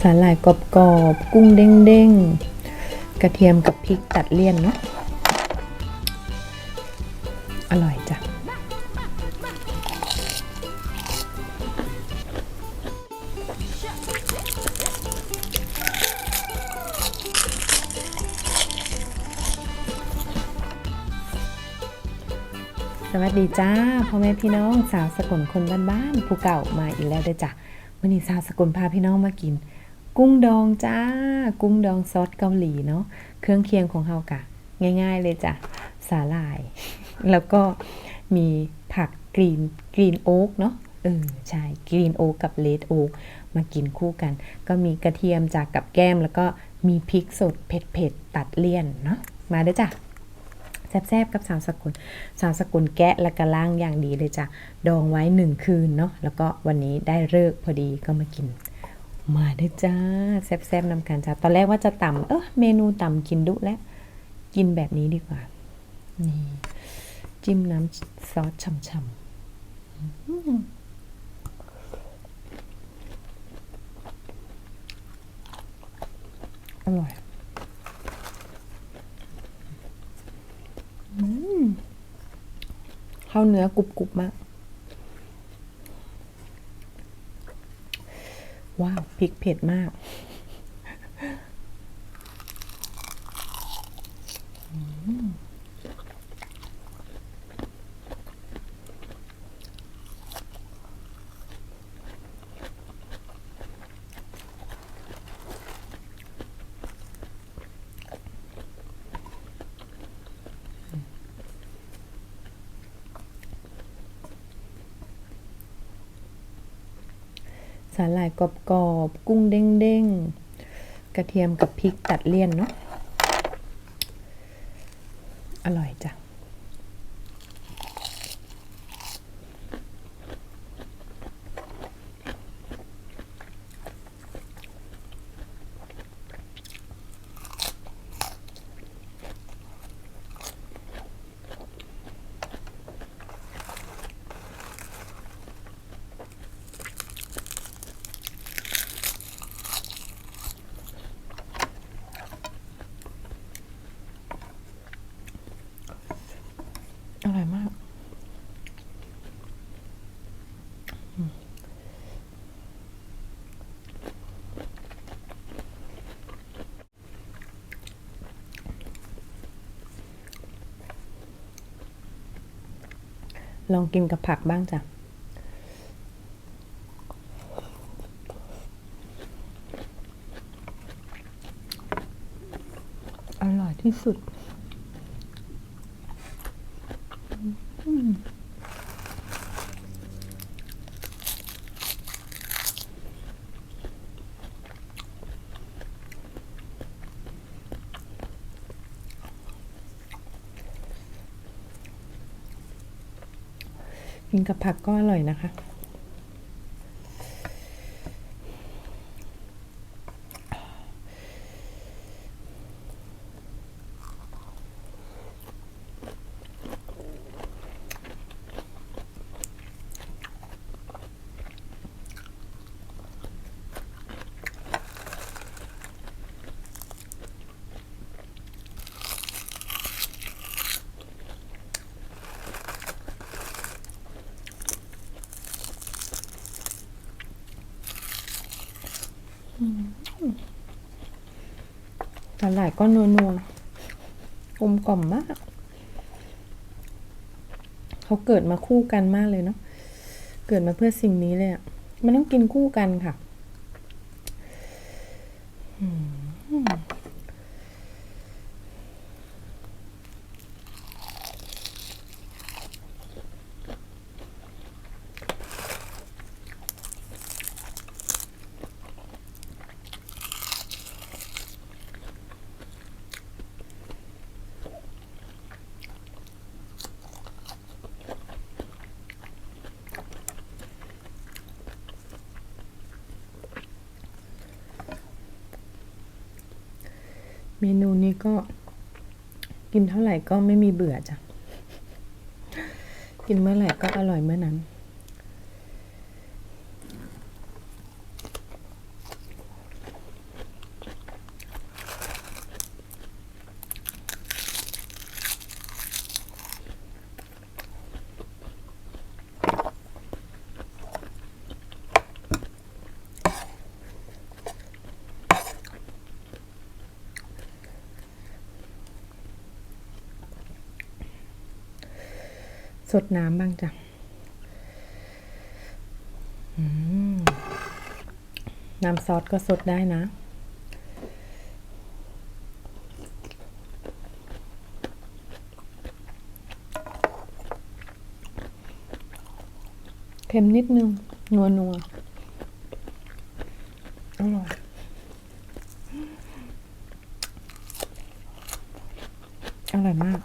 สาหร่ายกรอบๆกุ้งเด้งๆ กระเทียมกับพริกตัดเลี่ยนเนาะอร่อยจ้ะสวัสดีจ้าพ่อแม่พี่น้องสาวสกลคนบ้านๆผู้เก่ามาอีกแล้วเด้อจ้ะ วันนี้สาวสกุลพาพี่น้องมากิน กุ้งดองจ้า กุ้งดองซอสเกาหลีเนาะเครื่องเคียงของเฮากะ ง่ายๆเลยจ้ะสาหร่าย แล้วก็มีผักกรีนกรีนโอ๊กเนาะเออใช่กรีนโอ๊กกับเลดโอ๊กมากินคู่กัน ก็มีกระเทียมจากกับแก้ม แล้วก็มีพริกสดเผ็ดๆตัดเลี่ยนเนาะมาเด้อจ้ะ แซบๆกับสาวสกุลสาวสกุลแกะและกระล่างอย่างดีเลยจ้ะดองไว้หนึ่งคืนเนาะแล้วก็วันนี้ได้เลิกพอดีก็มากิน มาเด้จ้าแซบๆนำกันจ้าตอนแรกว่าจะต่ำเออเมนูต่ำกินดุแล้วกินแบบนี้ดีกว่า นี่ จิ้มน้ำซอสช่ำๆอร่อย เข้าวเนื้อกรุบๆมาก ว้าวพริกเผ็ดมาก สาหร่ายกรอบๆ กุ้งเด้งๆ กระเทียมกับพริกตัดเลี่ยนเนาะ อร่อยจ้ะ ลองกินกับผักบ้างจ้ะอร่อยที่สุด กินกับผักก็อร่อยนะคะ ต่หลายก็นัวนัวกลมกล่อมมาก เขาเกิดมาคู่กันมากเลยเนาะ เกิดมาเพื่อสิ่งนี้เลยอะ่ะ มันต้องกินคู่กันค่ะอืม เมนูนี้ก็กินเท่าไหร่ก็ไม่มีเบื่อจ้ะ กินเมื่อไหร่ก็อร่อยเมื่อนั้น สดน้ำบ้างจ้ะน้ำซอสก็สดได้นะ เค็มนิดนึง นัวนัวอร่อยอร่อยมาก